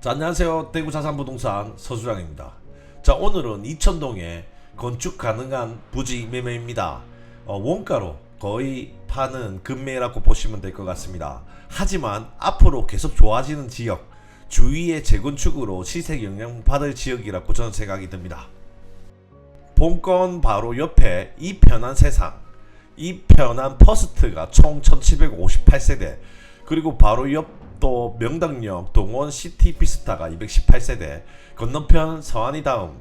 자, 안녕하세요. 대구 자산부동산 서수장입니다. 자, 오늘은 이천동에 건축 가능한 부지 매매입니다. 어, 원가로 거의 파는 금매라고 보시면 될 것 같습니다. 하지만 앞으로 계속 좋아지는 지역, 주위의 재건축으로 시세 영향 받을 지역이라고 저는 생각이 듭니다. 본건 바로 옆에 이 편한 세상, 이 편한 퍼스트가 총 1758세대, 그리고 바로 옆 또 명당역 동원 시티 비스타가 218세대, 건너편 서안이 다음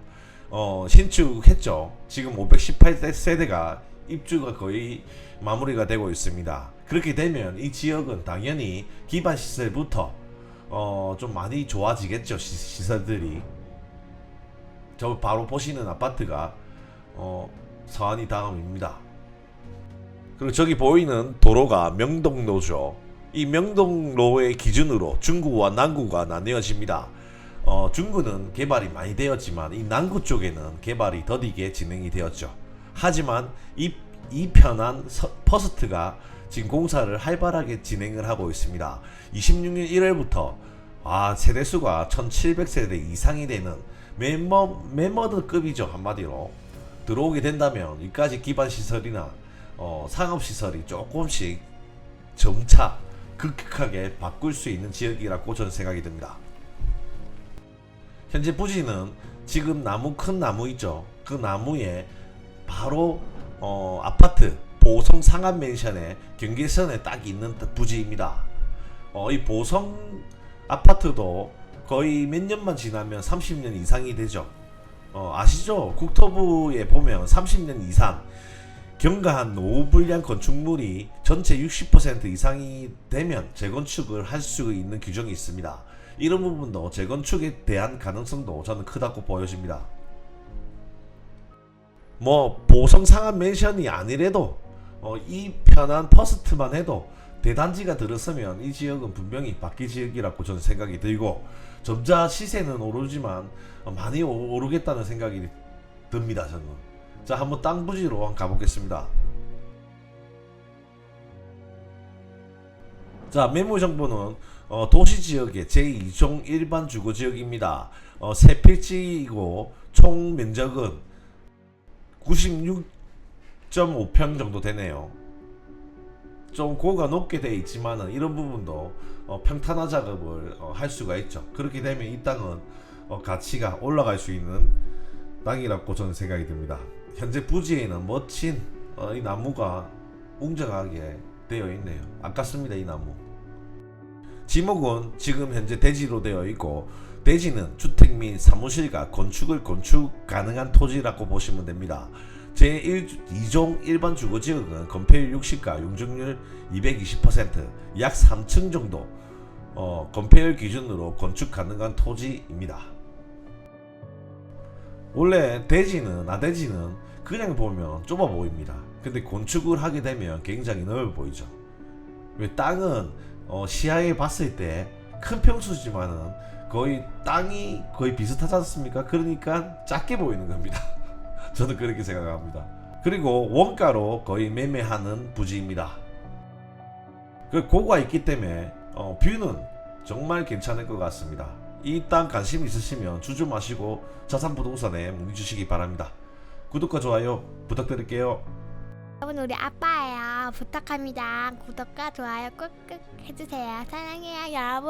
어, 신축했죠. 지금 518세대가 입주가 거의 마무리가 되고 있습니다. 그렇게 되면 이 지역은 당연히 기반 시설부터 어, 좀 많이 좋아지겠죠. 시, 시설들이. 저 바로 보시는 아파트가 어, 서안이 다음입니다. 그리고 저기 보이는 도로가 명동로죠. 이 명동로의 기준으로 중구와 남구가 나뉘어집니다. 어, 중구는 개발이 많이 되었지만 이 남구 쪽에는 개발이 더디게 진행이 되었죠. 하지만 이, 이 편한 서- 퍼스트가 지금 공사를 활발하게 진행을 하고 있습니다. 26년 1월부터 아, 세대수가 1700세대 이상이 되는 멤버, 멤버드급이죠 한마디로 들어오게 된다면 이까지 기반 시설이나 어, 상업 시설이 조금씩 점차 급격하게 바꿀 수 있는 지역이라고 저는 생각이 듭니다. 현재 부지는 지금 나무 큰 나무 있죠. 그 나무에 바로 어, 아파트 보성 상암 맨션의 경계선에 딱 있는 부지입니다. 어, 이 보성 아파트도 거의 몇 년만 지나면 30년 이상이 되죠. 어, 아시죠? 국토부에 보면 30년 이상 경가한 노후 불량 건축물이 전체 60% 이상이 되면 재건축을 할 수 있는 규정이 있습니다. 이런 부분도 재건축에 대한 가능성도 저는 크다고 보여집니다. 뭐 보성 상한 맨션이 아니래도 어, 이 편한 퍼스트만 해도 대단지가 들었으면 이 지역은 분명히 바퀴 지역이라고 저는 생각이 들고 점차 시세는 오르지만 어, 많이 오- 오르겠다는 생각이 듭니다 저는 자 한번 땅 부지로 한번 가보겠습니다 자 매물 정보는 어, 도시 지역의 제2종 일반 주거 지역입니다 어, 세 필지이고 총 면적은 96.5평 정도 되네요. 좀 고가 높게 돼 있지만은 이런 부분도 어, 평탄화 작업을 어, 할 수가 있죠. 그렇게 되면 이 땅은 어, 가치가 올라갈 수 있는 땅이라고 저는 생각이 듭니다. 현재 부지에는 멋진 어, 이 나무가 웅장하게 되어 있네요. 아깝습니다 이 나무. 지목은 지금 현재 대지로 되어 있고 대지는 주택 및 사무실과 건축을 건축 가능한 토지라고 보시면 됩니다. 제2종 일반 주거지역은 건폐율 60과 용적률 220%약 3층 정도 어, 건폐율 기준으로 건축 가능한 토지입니다. 원래 대지는 나대지는 그냥 보면 좁아 보입니다. 근데 건축을 하게 되면 굉장히 넓어 보이죠. 왜 땅은 어, 시야에 봤을 때 큰 평수지만은 거의 땅이 거의 비슷하지 않습니까? 그러니까 작게 보이는 겁니다. 저는 그렇게 생각합니다. 그리고 원가로 거의 매매하는 부지입니다. 그 고가 있기 때문에 어, 뷰는 정말 괜찮을 것 같습니다. 이 땅 관심 있으시면 주저 마시고 자산부동산에 문의 주시기 바랍니다. 구독과 좋아요 부탁드릴게요. 여러분 우리 아빠예요. 부탁합니다. 구독과 좋아요 꾹꾹 해주세요. 사랑해요 여러분.